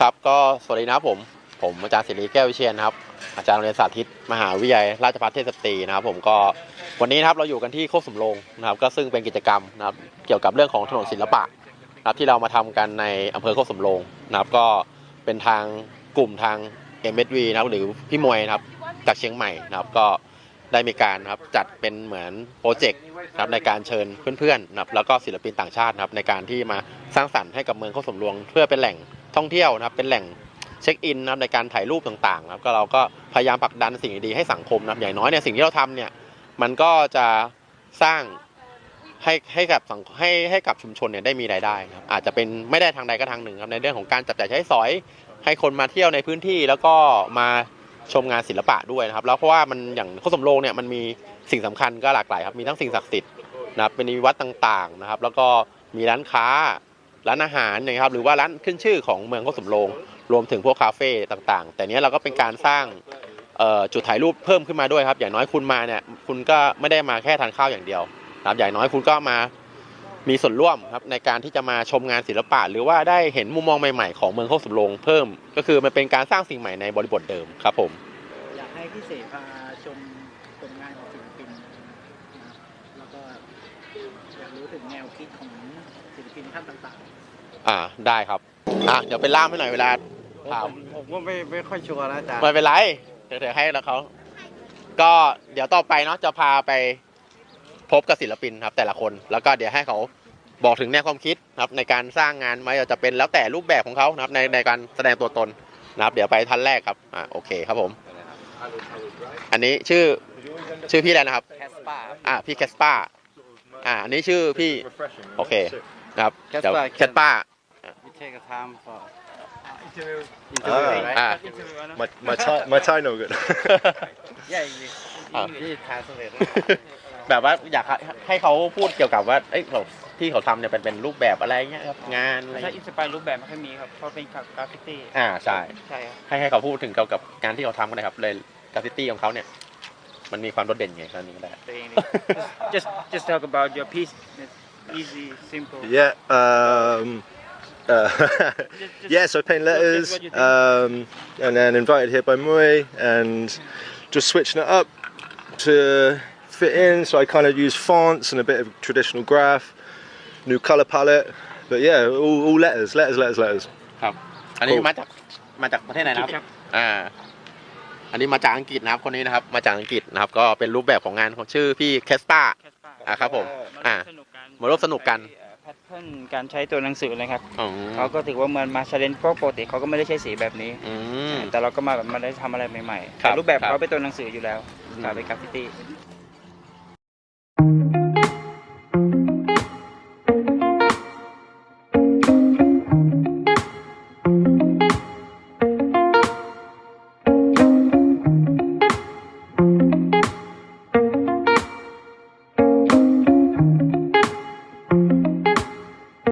ครับก็สวัสดีนะครับผม ผมอาจารย์ศิริแก้ววิเชียนนะครับ อาจารย์โรงเรียนสาธิต มหาวิทยาลัยราชภัฏเทศสตรีนะครับ ผมก็วันนี้นะครับเราอยู่กันที่โคกสำโรงนะครับ ก็ซึ่งเป็นกิจกรรมนะครับเกี่ยวกับเรื่องของถนนศิลปะนะครับที่เรามาทำกันในอำเภอโคกสำโรงนะครับ ก็เป็นทางกลุ่มทาง MSV นะครับหรือพี่มวยนะครับจากเชียงใหม่นะครับก็ได้มีการนะครับจัดเป็นเหมือนโปรเจกต์นะครับในการเชิญเพื่อนๆนะครับแล้วก็ศิลปินต่างชาตินะครับในการที่มาสร้างสรรค์ให้กับเมืองโคกสำโรงเพื่อเป็นแหล่ง ท่องเที่ยวนะครับเป็นแหล่งเช็คอินนะครับในการถ่ายรูปต่างๆนะครับก็เราก็พยายามผลักดันสิ่งดีๆให้สังคมนะครับอย่างน้อยเนี่ยสิ่งที่เราทำเนี่ยมันก็จะสร้างให้ให้กับสังให้ให้กับชุมชนเนี่ยได้มีรายได้นะครับอาจจะเป็นไม่ได้ทางใดก็ทางหนึ่งครับในเรื่องของการจับจ่ายใช้สอย ให้คนมาเที่ยวในพื้นที่แล้วก็มาชมงานศิลปะด้วยนะครับ แล้วเพราะว่ามันอย่างโคกสำโรงเนี่ยมันมีสิ่งสำคัญก็หลากหลายครับมีทั้งสิ่งศักดิ์สิทธิ์นะครับเป็นวัดต่างๆนะครับ แล้วก็มีร้านค้า ร้านอาหารนะครับหรือว่าร้านขึ้นชื่อของเมืองโคกสำโรงรวมถึงพวกคาเฟ่ต่างๆ แต่เนี้ยเราก็เป็นการสร้างจุดถ่ายรูปเพิ่มขึ้นมาด้วยครับ อย่างน้อยคุณมาเนี่ยคุณก็ไม่ได้มาแค่ทานข้าวอย่างเดียวนะครับอย่างน้อยคุณก็มามีส่วนร่วมครับในการที่จะมาชมงานศิลปะ หรือว่าได้เห็นมุมมองใหม่ๆ ของเมืองโคกสำโรงเพิ่ม ก็คือมันเป็นการสร้างสิ่งใหม่ในบริบทเดิมครับผมอยากให้พี่เสพาชมผลงานของศิลปินแล้วก็ากรู้ถึงแนวคิดของศิลปินท่านต่างอ่าได้ครับอะเดี๋ยวไปล่ามให้หน่อยเวลา ผมถามผมก็ไม่ไม่ค่อยชัวร์นะอาจารย์ไม่เป็นไรเดี๋ยวเดี๋ยวให้แล้วเขาก็เดี๋ยวต่อไปเนาะจะพาไปพบกับศิลปินครับ แต่ละคนแล้วก็เดี๋ยวให้เขาบอกถึงแนวความคิดนะครับ ในการสร้างงานไม่ว่าจะเป็นแล้วแต่รูปแบบของเขานะครับในในการแสดงตัวตนนะครับ เดี๋ยวไปท่านแรกครับอ่าโอเคครับผม อันนี้ชื่อชื่อพี่อะไรนะครับ แคสปาอ่าพี่แคสปา อ่าอันนี้ชื่อพี่ โอเคนะครับเดี๋ยว Casper แคสปาวิเทกทามฟอร์อ่า My, my, Thai, my Thai no good. ใหญ่อ่าที่ทานสำเร็จแบบว่าอยากให้ให้เขาพูดเกี่ยวกับว่าเอ้ยเขาที่เขาทำเนี่ยเป็นเป็นรูปแบบอะไรเงี้ยครับงานอะไรถ้าเงี้ยอินสปายรูปแบบไม่ค่อยมีครับ เพราะเป็นกราฟฟิตี้อ่าใช่ ใช่ครับ ให้ให้เขาพูดถึงเกี่ยวกับงานที่เขาทำกันนะครับเลยกราฟฟิตี้ของเขาเนี่ย มันมีความโดดเด่นไงครั้นี้ก็ได้ ตัวเองเลย just just talk about your piece It's easy simple yeah. Um, uh, Just- just- yeah, so I paint letters, what you think. um, and then invited here by Mui, and just switching it up to fit in. So I kind of use fonts and a bit of traditional graph, new color palette. But yeah, all, all letters, letters, letters, letters. ครับ อันนี้ Cool มาจากมาจากประเทศไหนนะครับ ครับ อ่า อันนี้มาจากอังกฤษนะครับคนนี้นะครับมาจากอังกฤษนะครับ ก็เป็นรูปแบบของงานของชื่อพี่แคสปา Casper อ่าครับผมมาอ่าร่วมสนุกกันมาร่วมสนุกกัน แพทเทิร์นการใช้ตัวหนังสือเลยครับอ๋อเขาก็ถือว่าเหมือนมาชาเลนจ์เพราะปกติเขาก็ไม่ได้ใช้สีแบบนี้ อืม แต่เราก็มาแบบมาได้ทำอะไรใหม่ๆครับแต่รูปแบบครับ เขาเป็นตัวหนังสืออยู่แล้วอืมกลายเป็นกราฟฟิตี้